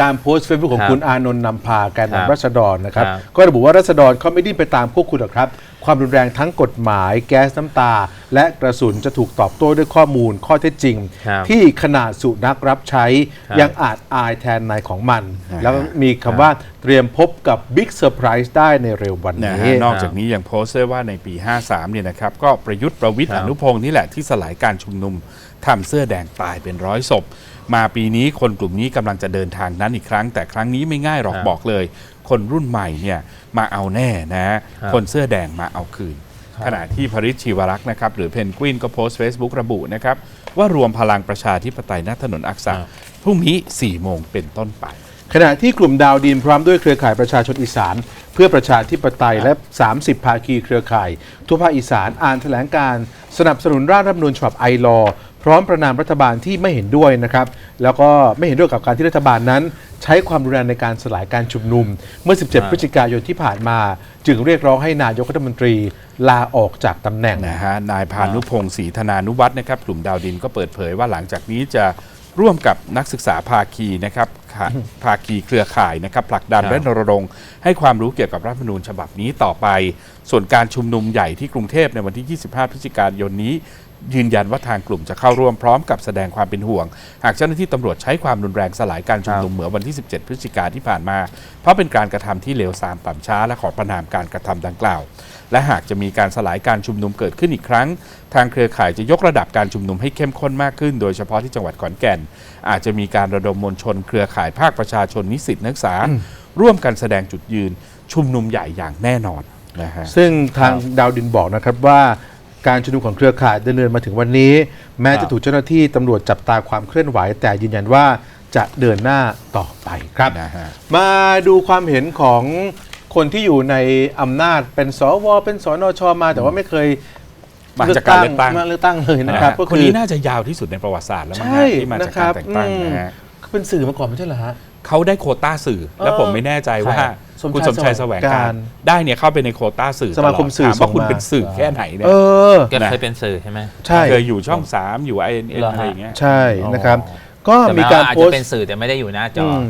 การโพสต์เฟซบุ๊กของครับคุณอานนท์นำพาแกนครับนำรัษฎรนะครับครับ ก็ระบุว่ารัษฎรเขาไม่ดิ้นไปตามพวกคุณหรอกครับ ความรุนแรงทั้งกฎหมาย แก๊สน้ำตา และกระสุนจะถูกตอบโต้ด้วยข้อมูลข้อเท็จจริง ครับที่ขนาดสุนัขรับใช้ครับยังอาจอายแทนนายของมันนะฮะแล้วมีคำว่าเตรียมพบกับบิ๊กเซอร์ไพรส์ได้ในเร็ววันนะนี้ฮะนอกจากนี้ยังโพสต์ด้วยว่าในปี 53 เนี่ยนะครับ ก็ประยุทธ์ประวิทย์ครัอบนุพงศ์นี่แหละที่สลายการชุมนุมทำเสื้อแดงตายเป็นร้อยศพ มาปีนี้คนกลุ่มนี้กำลังจะเดินทางนั้นอีกครั้ง แต่ครั้งนี้ไม่ง่ายหรอกครับ บอกเลยคนรุ่นใหม่เนี่ยมาเอาแน่นะครับคนเสื้อแดงมาเอาคืนครับขณะที่พริชชีวรักษ์นะครับหรือเพนกวินก็โพสต์ Facebook ระบุนะครับว่ารวมพลังประชาธิปไตยณถนนอักษะครับพรุ่งนี้ 4 โมงเป็นต้นไป ขณะที่กลุ่มดาวดินพร้อมด้วยเครือข่ายประชาชนอีสาน เพื่อประชาธิปไตยและ 30 ภาคีเครือข่าย ทั่วภาคอีสานอ่านแถลงการณ์สนับสนุนร่างรัฐธรรมนูญฉบับไอรอ พร้อมประนามรัฐบาลที่ไม่เห็นด้วยนะครับ แล้วก็ไม่เห็นด้วยกับการที่รัฐบาลนั้น ใช้ความรุนแรงในการสลายการชุมนุม เมื่อ 17 พฤศจิกายนที่ผ่านมา จึงเรียกร้องให้นายกรัฐมนตรีลาออกจากตำแหน่งนะฮะนายพานุพงศ์ศรีธนานุวัฒน์นะครับกลุ่มดาวดินก็เปิดเผยว่าหลังจากนี้จะร่วมกับนักศึกษาภาคีนะครับค่ะภาคีเครือข่ายนะครับผลักดันครับและรณรงค์ให้ความรู้เกี่ยวกับรัฐธรรมนูญฉบับนี้ต่อไป ส่วนการชุมนุมใหญ่ที่กรุงเทพในวันที่ 25 พฤศจิกายนนี้ ยืนยันว่าทางกลุ่มจะเข้าร่วมพร้อมกับแสดงความเป็นห่วง หากเจ้าหน้าที่ตำรวจใช้ความรุนแรงสลายการชุมนุมเหมือนวันที่ 17 พฤศจิกาที่ผ่านมา เพราะเป็นการกระทำที่เลวทรามต่ำช้าและขอประนามการกระทำดังกล่าว และหากจะมีการสลายการชุมนุมเกิดขึ้นอีกครั้ง ทางเครือข่ายจะยกระดับการชุมนุมให้เข้มข้นมากขึ้น โดยเฉพาะที่จังหวัดขอนแก่น อาจจะมีการระดมมวลชน เครือข่ายภาคประชาชนนิสิตนักศึกษา ร่วมกันแสดงจุดยืนชุมนุมใหญ่อย่างแน่นอนนะฮะซึ่งทางดาวดินบอกนะครับว่า การชุมนุมของเครือข่ายดำเนินมาถึงวันนี้ แม้ครัจะบถูกเจ้าหน้าที่ตำรวจจับตาความเคลื่อนไหว แต่ยืนยันว่าจะเดินหน้าต่อไปครับ นะฮะ มาดูความเห็นของคนที่อยู่ในอำนาจเป็นสวเป็นสนชมา แต่ว่าไม่เคยมาจากการเลือกตั้ง มาเลือกตั้งเลยนะครับนะฮะก็คนคือนี้น่าจะยาวที่สุดในประวัติศาสตร์แล้วมั้งใช่ฮะที่มาจากการแต่งตั้งนะครับนะฮะเขาเป็นสื่อมาก่อนไม่ใช่เหรอฮะ เขาได้โควต้าสื่อ แล้วผมไม่แน่ใจว่าใช่ สมชายคุณสมชายแสวงการ ได้เนี่ยเข้าไปในโควต้าสื่อสมาคมสื่อถามว่าคุณส่งมา เป็นสื่อแค่ไหนเนี่ย เออ แกเคยเป็นสื่อใช่ไหม ใช่ เคยอยู่ช่องสามอยู่ไอเอ็นเหรอฮะ อะไรอย่างเงี้ยใช่นะครับ ก็แต่มีมีกาการรอาจโพจะสต์เป็นสื่อแต่ไม่ได้อยู่หน้าจออือม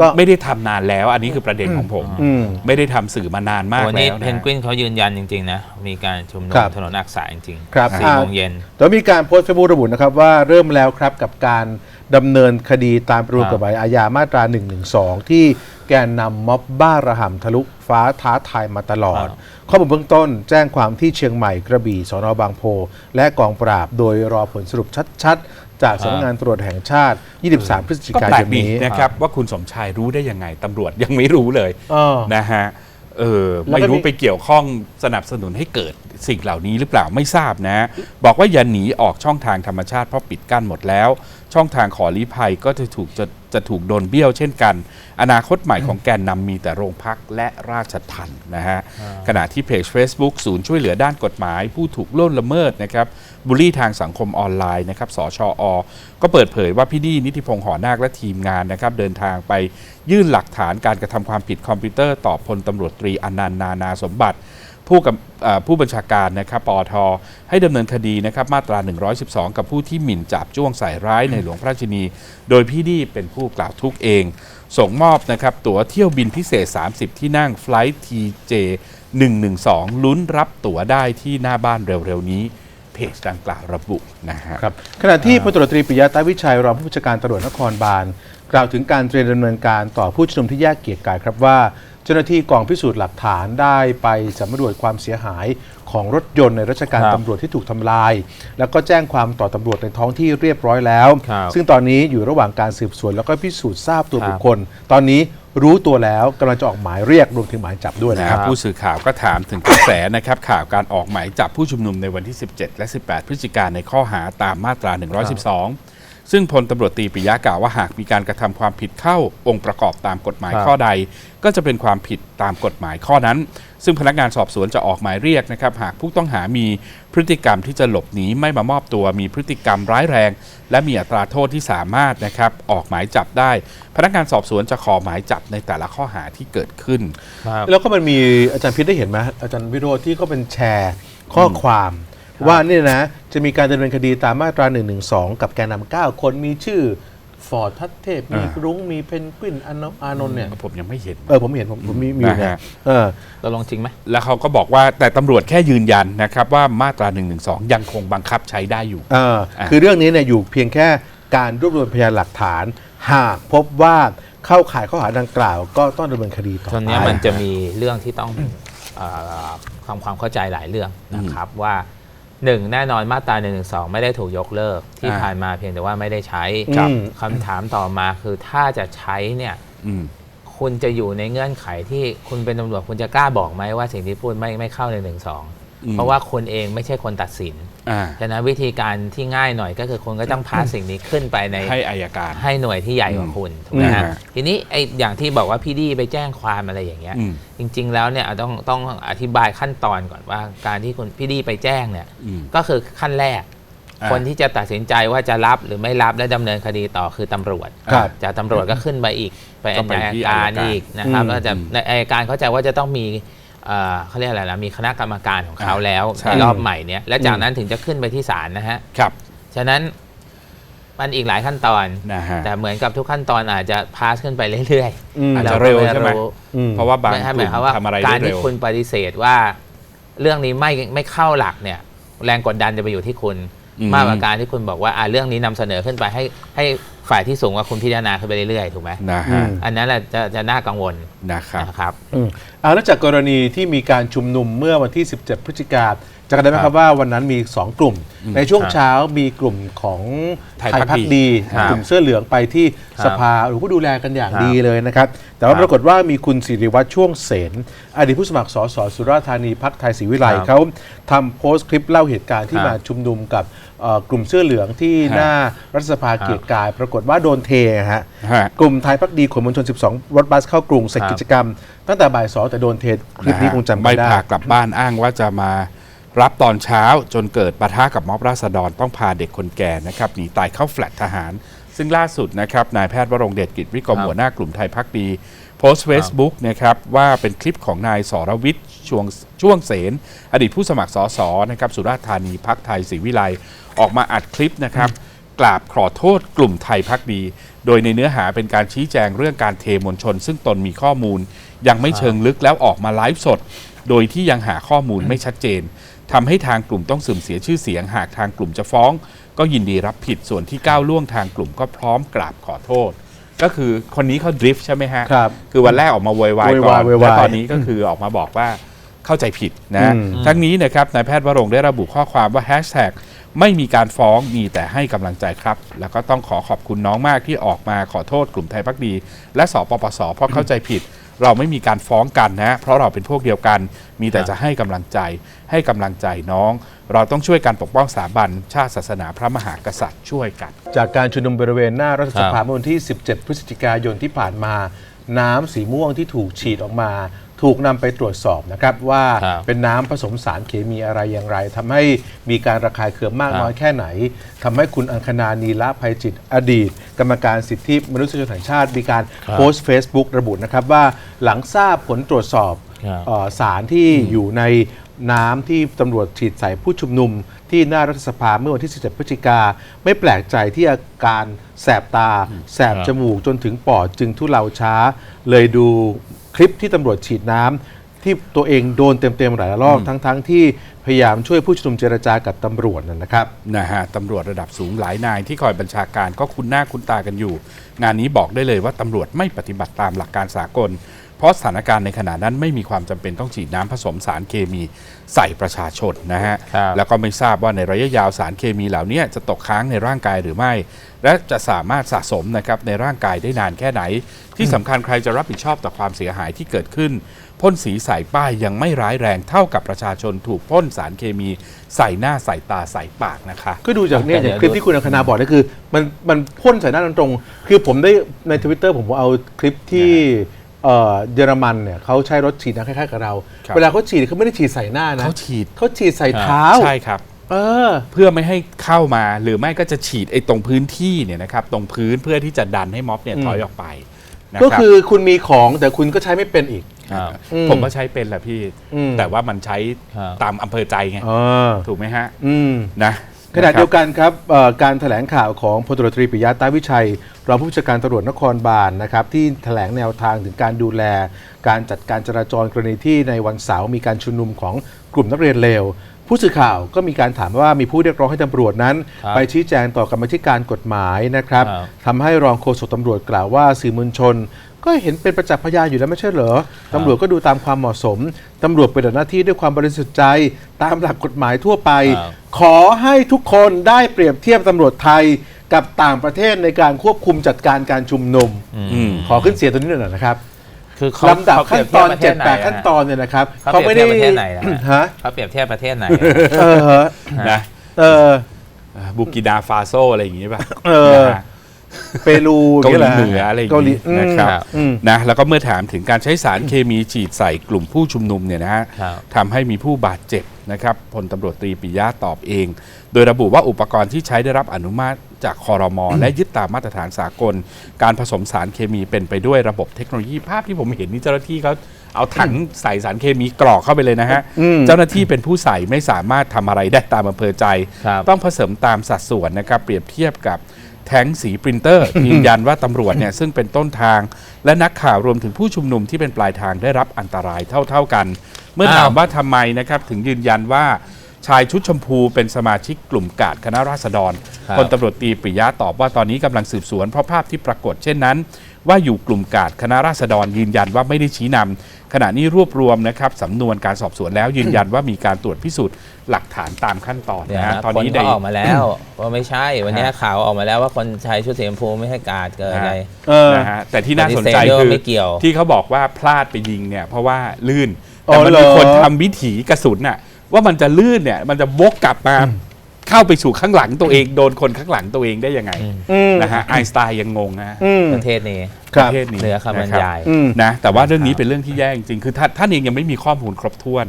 ก็ ไม่ได้ทำนานแล้ว อันนี้คือประเด็นของผม อืม ไม่ได้ทำสื่อมานานมากวันแล้นี้วเพนะนฮะกวินเขายืนยันจริง ๆ นะ มีการชุมนุมครับ ถนนอักษาจริงครับสี่อ่าโมงเย็นแล้วมีการโพสต์เฟซบุ๊กระบุนะครับว่าเริ่มแล้วครับกับการดำเนินคดีตามประมวลครับกฎหมายอาญามาตรา 112 ที่ แกนนำม็อบบ้าระห่ำทะลุฟ้าท้าทายมาตลอด ข้อมูลเบื้องต้นแจ้งความที่เชียงใหม่กระบี่สอนอบางโพ และกองปราบโดยรอผลสรุปชัดๆ จากสำนักงานตรวจแห่งชาติ 23 พฤศจิก็กาแปลยกนดีนี้นะครับว่าคุณสมชายรู้ได้ยังไงตำรวจยังไม่รู้เลยอ้อนะฮะเออแล้วก็ไม่รู้มีไปเกี่ยวข้องสนับสนุนให้เกิดสิ่งเหล่านี้หรือเปล่าไม่ทราบนะ บอกว่าอย่าหนีออกช่องทางธรรมชาติเพราะปิดกั้นหมดแล้วช่องทางขอลี้ภัยก็จะถูกจะจะถูกโดนเบี้ยวเช่นกัน อนาคตใหม่ของแกนนำมีแต่โรงพักและราชทันนะฮะขณะที่เพจ Facebook ศูนย์ช่วยเหลือด้านกฎหมาย ผู้ถูกล่วงละเมิดนะครับบูลลี่ทางสังคมออนไลน์นะครับสชอ ก็เปิดเผยว่าพี่ดีนิติพงษ์หอนาคและทีมงานนะครับเดินทางไปยื่นหลักฐานการกระทำความผิดคอมพิวเตอร์ต่อพลตำรวจตรีอนันต์นานาสมบัติ ผู้กับเอ่อผู้บัญชาการนะครับปอท ให้ดำเนินคดีนะครับมาตรา 112 กับผู้ที่หมิ่นจับจ้วงใส่ร้ายในหลวงพระราชินี โดยพี่ดีเป็นผู้กล่าวทุกข์เอง ส่งมอบนะครับตั๋วเที่ยวบินพิเศษ 30 ที่นั่ง Flight TJ 112 ลุ้นรับตั๋วได้ที่หน้าบ้านเร็วๆนี้เพจดังกล่าวระบุนะฮะครับขณะที่พลตำรวจตรีปิยะตาวิชัยรองผู้บัญชาการตำรวจนครบาล กล่าวถึงการเตรียมดำเนินการต่อผู้ชุมนุมที่แยกเกียรติกายครับว่าเจ้าหน้าที่กองพิสูจน์หลักฐานได้ไปสำรวจความเสียหายของรถยนต์ในราชการครับตำรวจที่ถูกทำลาย แล้วก็แจ้งความต่อตำรวจในท้องที่เรียบร้อยแล้ว ครับซึ่งตอนนี้อยู่ระหว่างการสืบสวน แล้วก็พิสูจน์ทราบตัวครับ บุคคล ตอนนี้รู้ตัวแล้วกำลังจะออกหมายเรียกรวมถึงหมายจับด้วยนะนะคครัรับบ ผู้สื่อข่าวก็ถามถึงกระแสนะครับ ข่าวการออกหมายจับผู้ชุมนุมในวันที่ 17 และ 18 พฤศจิกายนในข้อหาตามมาตรา 112 ซึ่งพลตำรวจตรีปิยะกล่าวว่าหากมีการกระทำความผิดเข้าองค์ประกอบตามกฎหมายครับข้อใด ก็จะเป็นความผิดตามกฎหมายข้อนั้น ซึ่งพนักงานสอบสวนจะออกหมายเรียกนะครับ หากผู้ต้องหามีพฤติกรรมที่จะหลบหนีไม่มามอบตัวมีพฤติกรรมร้ายแรง และมีอัตราโทษที่สามารถนะครับออกหมายจับได้ พนักงานสอบสวนจะขอหมายจับในแต่ละข้อหาที่เกิดขึ้นครับแล้วก็มันมีอาจารย์พิษได้เห็นไหมอาจารย์วิโรธที่ก็เป็นแชร์ข้อความ ว่าเนี่ยนะจะมีการดำเนินคดีตามมาตรา1นึกับแกนนำ9คนมีชื่อฟอร์ดทัตเทพมีอ่ารุ้งมีเพนกวินอานนท์อานนท์เนี่ยผมยังไม่เห็น เออผมเห็นผมผมมีมีอยู่นะเนี่ยฮะ เออตกลงจริงไหม แล้วเขาก็บอกว่าแต่ตำรวจแค่ยืนยันนะครับว่ามาตรา1นึยังคงบังคับใช้ได้อยู่ เอออะคือเรื่องนี้เนี่ยอยู่เพียงแค่การรวบรวมพยานหลักฐาน หากพบว่าเข้าข่ายข้อหาดังกล่าว ก็ต้องดำเนินคดีต่อตอนไป เนี้ยมันจะมีเรื่องที่ต้องเออทำความเข้าใจหลายเรื่องนะครับว่า หนึ่งแน่นอนมาตรา1นึไม่ได้ถูกยกเลิกที่อ่าผ่านมาเพียงแต่ว่าไม่ได้ใช้ครับ คำถามต่อมาคือถ้าจะใช้เนี่ยอืม คุณจะอยู่ในเงื่อนไขที่คุณเป็นตำรวจคุณจะกล้าบอกไหมว่าสิ่งที่พูดไม่ไม่เข้าในหนึ่งสองอืม เพราะว่าคนเองไม่ใช่คนตัดสินอ่าฉะนั้นวิธีการที่ง่ายหน่อยก็คือคุณก็ต้องพาสิ่งนี้ขึ้นไปในให้อายการให้หน่วยที่ใหญ่กว่าคุณถูกไหมอืฮะมทีนี้ไอ้อย่างที่บอกว่าพี่ดีไปแจ้งความอะไรอย่างเงี้ยอืมจริง ๆ แล้วเนี่ยต้องต้องอธิบายขั้นตอนก่อนว่าการที่คุณพี่ดีไปแจ้งเนี่ยอืมก็คือขั้นแรกอ่าคนที่จะตัดสินใจว่าจะรับหรือไม่รับและดำเนินคดีต่อคือตำรวจครับจากตำรวจก็ขึ้นไปอีกไปก็ไปอายที่การอัยการอีกนะครับอืมแล้วจะในอายการเข้าใจว่าจะต้องมี เอ่อเขาเรียกอะไรล่ะมีคณะกรรมการของเขาอ่าแล้วใช่ ในรอบใหม่เนี่ยและจากนั้นถึงจะขึ้นไปที่ศาลนะฮะครับฉะนั้นมันอีกหลายขั้นตอน นะฮะ แต่เหมือนกับทุกขั้นตอนอาจจะพาสขึ้นไปเรื่อยอืม ๆอาจจะก็เร็วใช่ไหม อืม เพราะว่าบางไม่ใช่กหลุ่มามยความว่าทำอะไรกาได้รเร็ที่วคุณปฏิเสธว่า เรื่องนี้ไม่ไม่เข้าหลักเนี่ย แรงกดดันจะไปอยู่ที่คุณอื มมากกว่าการที่คุณบอกว่าอ่าเรื่องนี้นำเสนอขึ้นไปให้ให้ฝ่ายที่สูงกว่าคุณพิจารณาขึ้นไปเรื่อยๆถูกไหมนะอืฮะมอันนั้นแหละจะจะน่ากังวลนะครับนะครับอืมเอาแล้วจากกรณีที่มีการชุมนุมเมื่อวันที่ 17 พฤศจิกา จะกันได้ไหมครับว่าวันนั้นมี 2 กลุ่ม ในช่วงครับเช้ามีกลุ่มของไทยไทยพัพักกดีดีครับกลุ่มเสื้อเหลืองไปที่ครับสภาหรือผู้ดูแลกันอย่างครับดีเลยนะครับ แต่ว่าครับปรากฏว่ามีคุณสิริวัตรช่วงเสนอดีตผู้สมัครสสสุราษฎร์ธานีพักไทยศรีวิไลครับเขาทำโพสต์คลิปเล่าเหตุการณ์ที่ครับมาชุมนุมกับเอ่อกลุ่มเสื้อเหลืองที่ครับหน้ารัฐสภาเกียรติกาย ปรากฏว่าโดนเทฮะฮะกลุ่มไทยพักดีขนมวลชน 12 รถบัสเข้ากรุงเสร็จครับกิจกรรม ตั้งแต่บ่ายสองแต่โดนเทคลิปนี้คงจำไม่ไม่ได้พากลับบ้านอ้างว่าจะมา รับตอนเช้าจนเกิดปะทะกับม็อบราษฎรต้องพาเด็กคนแก่นะครับหนีตายเข้าแฟลตทหาร ซึ่งล่าสุดนะครับนายแพทย์วรงเดชกิจวิกรมครับหัวหน้ากลุ่มไทยพักดีโพสต์เฟซบุ๊กนะครับว่าเป็นคลิปของนายสรวิทย์ช่วงช่วงเสน อดีตผู้สมัครสสนะครับสุราษฎร์ธานีพักไทยศรีวิไลออกมาอัดคลิปนะครับ กราบขอโทษกลุ่มไทยพักดี โดยในเนื้อหาเป็นการชี้แจงเรื่องการเทมวลชน ซึ่งตนมีข้อมูล ยังไม่เชิงลึกแล้วออกมาไลฟ์สด โดยที่ยังหาข้อมูลไม่ชัดเจนทำให้ทางกลุ่มต้องเสื่อมเสียชื่อเสียง หากทางกลุ่มจะฟ้อง ก็ยินดีรับผิดส่วนที่ก้าวล่วงทางกลุ่มก็พร้อมกราบขอโทษ ก็คือคนนี้เขาดริฟต์ใช่ไหมฮะครับคือวันแรกออกมาโวยวายโวก่ยวาอยนโวยวาย แล้วตอนนี้ก็คือออกมาบอกว่าเข้าใจผิดนะ อืม ทั้งนี้นะครับนายแพทย์วรงค์ได้ระบุข้อความว่าแฮชแท็ก ไม่มีการฟ้องมีแต่ให้กำลังใจครับ แล้วก็ต้องขอขอบคุณน้องมากที่ออกมาขอโทษกลุ่มไทยพักดี และสปปสเพราะเข้าใจผิด เราไม่มีการฟ้องกันนะ เพราะเราเป็นพวกเดียวกัน มีแต่จะให้กำลังใจ ให้กำลังใจน้อง เราต้องช่วยกันปกป้องสถาบันชาติศาสนาพระมหากษัตริย์ช่วยกัน จากการชุมนุมบริเวณหน้ารัฐสภาเมื่อวันที่ 17 พฤศจิกายนที่ผ่านมา น้ำสีม่วงที่ถูกฉีดออกมา ถูกนำไปตรวจสอบนะครับว่าครับเป็นน้ำผสมสารเคมีอะไรอย่างไรทำให้มีการระคายเคืองมากครับ น้อยแค่ไหนทำให้คุณอังคณานีละภัยจิตอดีต กรรมการสิทธิมนุษยชนแห่งชาติมีการโพสต์ Facebook ระบุนะครับว่าหลังทราบผลตรวจสอบ ครับ เอ่อสารที่อยู่ใน น้ำที่ตำรวจฉีดใส่ผู้ชุมนุม ที่หน้ารัฐสภาเมื่อวันที่ 17 พฤศจิกา ไม่แปลกใจที่อาการแสบตา แสบครับจมูกจนถึงปอดจึงทุเลาช้า เลยดูคลิปที่ตำรวจฉีดน้ำที่ตัวเองโดนเต็มๆหลายรอบทั้งๆที่พยายามช่วยผู้ชุมนุมเจรจากับตำรวจนั่นนะครับนะฮะตำรวจระดับสูงหลายนายที่คอยบัญชาการก็คุ้นหน้าคุ้นตากันอยู่ งานนี้บอกได้เลยว่าตำรวจไม่ปฏิบัติตามหลักการสากล เพราะสถานการณ์ในขณะนั้นไม่มีความจำเป็นต้องฉีดน้ำผสมสารเคมีใส่ประชาชนนะฮะครับแล้วก็ไม่ทราบว่าในระยะยาวสารเคมีเหล่านี้จะตกค้างในร่างกายหรือไม่ และจะสามารถสะสมนะครับในร่างกายได้นานแค่ไหน ที่สำคัญใครจะรับผิดชอบต่อความเสียหายที่เกิดขึ้นพ่นสีใส่ป้ายยังไม่ร้ายแรงเท่ากับประชาชนถูกพ่นสารเคมีใส่หน้าใส่ตาใส่ปากนะคะ ก็ดูจากเนี่ยแต่อย่างเดี๋ยวคลิปที่คุณอังคณาบอกนี่คือมันมันพ่นใส่หน้าตรงๆคือผมได้ในทวิตเตอร์ผมเอาคลิปที่ เอ่อเยอรมันเนี่ยเขาใช้รถฉีดน้ำคล้ายๆกับเรา ครับ เวลาเขาฉีดเขาไม่ได้ฉีดใส่หน้านะเขาฉีดเขาฉีดใส่เท้าใช่ครับ เออ เพื่อไม่ให้เข้ามาหรือไม่ก็จะฉีดไอ้ตรงพื้นที่เนี่ยนะครับตรงพื้นเพื่อที่จะดันให้ม็อบเนี่ยอืม ถอยออกไปนะก็รับคือคุณมีของแต่คุณก็ใช้ไม่เป็นอีกครับอืมผมก็ใช้เป็นแหละพี่ อืม แต่ว่ามันใช้ครับ ตามอำเภอใจไง เออ ถูกไหมฮะ อืม นะ ขณะเดียวกันครับเอ่อการแถลงข่าวของพลตำรวจตรีปิยะตาวิชัย รองผู้บัญชาการตำรวจนครบาลนะครับ ที่แถลงแนวทางถึงการดูแล การจัดการจราจรกรณีที่ในวันเสาร์มีการชุมนุมของกลุ่มนักเรียนเลวผู้สื่อข่าวก็มีการถามว่ามีผู้เรียกร้องให้ตำรวจนั้นครับไปชี้แจงต่อกรรมาธิการกฎหมายนะครับครับทำให้รองโฆษกตำรวจกล่าวว่าสื่อมวลชน ก็เห็นเป็นประจักษ์พยานอยู่แล้วไม่ใช่เหรอตำรวจก็ดูตามความเหมาะสมตำรวจปฏิบัติหน้าที่ด้วยความบริสุทธิ์ใจ ตามหลักกฎหมายทั่วไป ครับ ขอให้ทุกคนได้เปรียบเทียบตำรวจไทยกับต่างประเทศในการควบคุมจัดการการชุมนุมอืมขอขึ้นเสียงตัวนี้หน่อยนะครับคือเขาลำดับเขาเปขั้รีนยบตเทียอบนประเทเจ็ศดไหนแปดอะขั้นตอนเนี่ยนะครับเขาเปรียบเทียบประเทศไหนนะฮะเขาเปรียบเทียบประเทศไหน เออฮะนะเออบุกินาฟาโซอะไรอย่างงี้ป่ะเออ นะฮะ เปรูเกาหลีย่งเหงี้นืยออะไรอย่างเกาหลีนี้นะครับอืม นะแล้วก็เมื่อถามถึงการใช้สารเคมีฉีดใส่กลุ่มผู้ชุมนุมเนี่ยนะฮะครับทำให้มีผู้บาดเจ็บนะครับพลตำรวจตรีปิยะตอบเอง โดยระบุว่าอุปกรณ์ที่ใช้ได้รับอนุมัติจากคอรมอและยึดตามมาตรฐานสากล การผสมสารเคมีเป็นไปด้วยระบบเทคโนโลยีภาพที่ผมเห็นนี่เจ้าหน้าที่เขาเอาถังใส่สารเคมีกรอกเข้าไปเลยนะฮะอืม เจ้าหน้าที่เป็นผู้ใส่ไม่สามารถทำอะไรได้ตามอำเภอใจ ครับ ต้องผสมตามสัดส่วนนะครับเปรียบเทียบกับ แท้งสีปรินเตอร์ยืนยันว่าตำรวจเนี่ยซึ่งเป็นต้นทาง และนักข่าวรวมถึงผู้ชุมนุมที่เป็นปลายทางได้รับอันตรายเท่า ๆกัน เมื่อถามอ้าวว่าทำไมนะครับถึงยืนยันว่าชายชุดชมพูเป็นสมาชิกกลุ่มกาดคณะราษฎรครับ พลตำรวจตรีปิยะตอบว่าตอนนี้กำลังสืบสวนเพราะภาพที่ปรากฏเช่นนั้น ว่าอยู่กลุ่มกาดคณะราษฎรยืนยันว่าไม่ได้ชี้นำ ขณะนี้รวบรวมนะครับสำนวนการสอบสวนแล้วยืนยันว่ามีการตรวจพิสูจน์หลักฐานตามขั้นตอนเดี๋ยวนะฮะนะตอนผลนี้ก็ได้ ออกมาแล้วว่าไม่ใช่วันนี้ฮะข่าวออกมาแล้วว่าคนใช้ชุดสีชมพูไม่ให้การเกิดอะไรเออนะฮะแต่ที่น่าสนใจปฏิเสธด้วยคือว่าไม่เกี่ยวที่เขาบอกว่าพลาดไปยิงเนี่ยเพราะว่าลื่นอ๋อแต่มันเหรอมีคนทำวิถีกระสุนน่ะว่ามันจะลื่นเนี่ยมันจะวกกลับมาเข้าไปสู่ข้างหลังตัวเอง โดนคนข้างหลังตัวเองได้ยังไงอืมนะฮะไอน์สไตน์ยังงงนะอืมประเทศนี้ ครับประเทศนี้เหนือคำบรรยาย อืม นะแต่ว่าเรื่องนี้เป็นเรื่องที่แย่จริงๆคือท่านท่านเองยังไม่มีข้อมูลครบถ้วน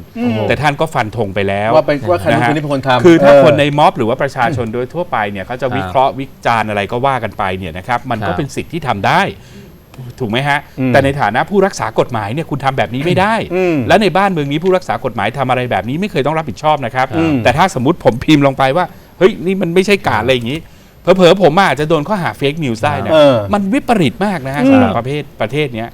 แต่ท่านก็ฟันธงไปแล้ว ว่าเป็นว่าใครเป็นนะฮะ คนที่เป็นคนทำคือถ้าเคนในม็อบหรือว่าประชาชนโดยทั่วไปเนี่ยเขาจะครับวิเคราะห์วิจารณ์อะไรก็ว่ากันไปเนี่ยนะครับมันก็ครับ เป็นสิทธิ์ที่ทำได้ ถูกไหมฮะ อืมแต่ในฐานะผู้รักษากฎหมายเนี่ยคุณทำแบบนี้ไม่ได้ อืมและในบ้านเมืองนี้ผู้รักษากฎหมายทำอะไรแบบนี้ไม่เคยต้องรับผิดชอบนะครับ อืมแต่ถ้าสมมติผมพิมพ์ลงไปว่าเฮ้ยนี่มันไม่ใช่การอะไรอย่างนี้ เผลอๆผมอาจจะโดนข้อหาเฟกนิวส์ได้นะเออ มันวิปริตมากนะฮะอืมสำหรับประเภทประเทศเนี้ย